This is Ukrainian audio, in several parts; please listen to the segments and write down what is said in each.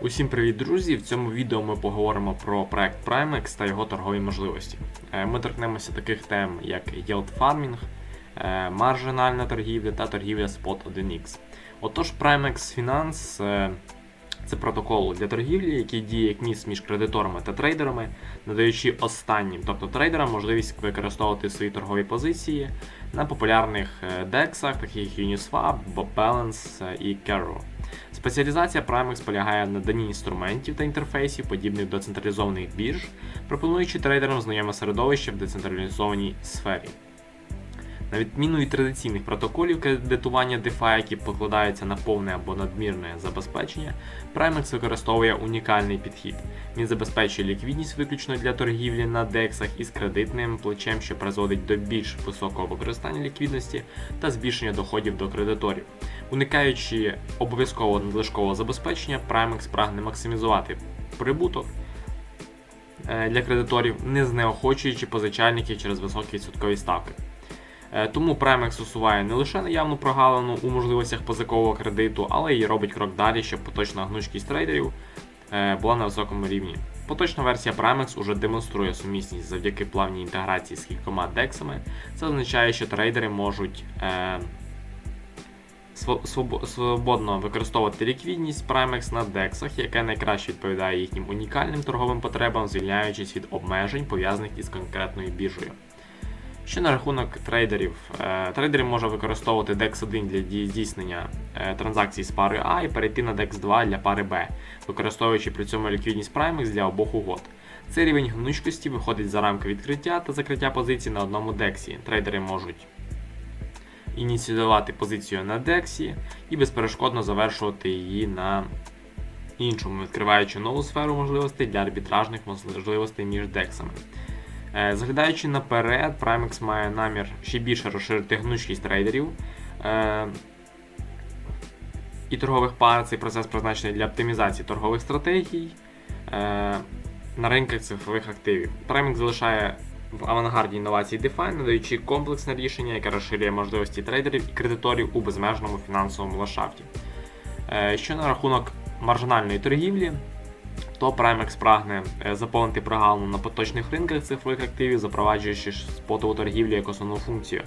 Усім привіт, друзі! В цьому відео ми поговоримо про проект Primex та його торгові можливості. Е, Ми торкнемося таких тем, як yield farming, е, маржинальна торгівля та торгівля Spot 1X. Отож, Primex Finance е, це протокол для торгівлі, який діє як міст між кредиторами та трейдерами, надаючи останнім, тобто трейдерам, можливість використовувати свої торгові позиції на популярних е, дексах, таких як Uniswap, Balance е, і Carro. Спеціалізація Primex полягає в наданні інструментів та інтерфейсів, подібних до централізованих бірж, пропонуючи трейдерам знайоме середовище в децентралізованій сфері. На відміну від традиційних протоколів кредитування DeFi, які покладаються на повне або надмірне забезпечення, Primex використовує унікальний підхід. Він забезпечує ліквідність виключно для торгівлі на дексах із кредитним плечем, що призводить до більш високого використання ліквідності та збільшення доходів до кредиторів. Уникаючи обов'язкового надлишкового забезпечення, Primex прагне максимізувати прибуток е, для кредиторів, не знеохочуючи позичальників через високі відсоткові ставки. Е, Тому Primex усуває не лише наявну прогалину у можливостях позикового кредиту, але й робить крок далі, щоб поточна гнучкість трейдерів е, була на високому рівні. Поточна версія Primex уже демонструє сумісність завдяки плавній інтеграції з кількома дексами. Це означає, що трейдери можуть е, сво- свободно використовувати ліквідність Primex на дексах, яке найкраще відповідає їхнім унікальним торговим потребам, звільняючись від обмежень, пов'язаних із конкретною біржею. Що на рахунок трейдерів? Е, Трейдери можуть використовувати DEX 1 для здійснення е, транзакцій з пари А і перейти на DEX 2 для пари Б, використовуючи при цьому ліквідність Primex для обох угод. Цей рівень гнучкості виходить за рамки відкриття та закриття позицій на одному дексі. Трейдери можуть ініціювати позицію на дексі і безперешкодно завершувати її на іншому, відкриваючи нову сферу можливостей для арбітражних можливостей між. Е, Заглядаючи наперед, Primex має намір ще більше розширити гнучкість трейдерів е, і торгових пар. Цей процес призначений для оптимізації торгових стратегій е, на ринках цифрових активів. Primex залишає в авангарді інновацій DeFi, надаючи комплексне рішення, яке розширює можливості трейдерів і кредиторів у безмежному фінансовому ландшафті. Е, Що на рахунок маржинальної торгівлі, то Primex прагне е, заповнити прогалину на поточних ринках цифрових активів, запроваджуючи спотову торгівлю як основну функцію.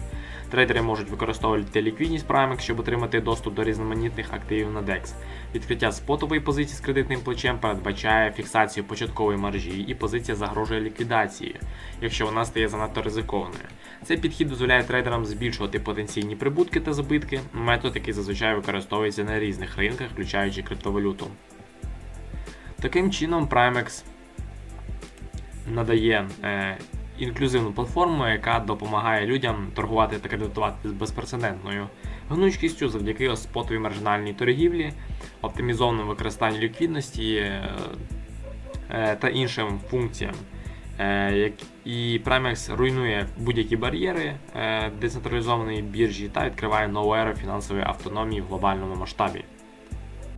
Трейдери можуть використовувати ліквідність Primex, щоб отримати доступ до різноманітних активів на DEX. Відкриття спотової позиції з кредитним плечем передбачає фіксацію початкової маржі, і позиція загрожує ліквідацією, якщо вона стає занадто ризикованою. Цей підхід дозволяє трейдерам збільшувати потенційні прибутки та збитки, метод, який зазвичай використовується на різних ринках, включаючи криптовалюту. Таким чином, Primex надає е, інклюзивну платформу, яка допомагає людям торгувати та кредитувати з безпрецедентною гнучкістю завдяки спотовій маржинальній торгівлі, оптимізованому використанню ліквідності е, е, та іншим функціям. Е, І Primex руйнує будь-які бар'єри е, децентралізованої біржі та відкриває нову еру фінансової автономії в глобальному масштабі.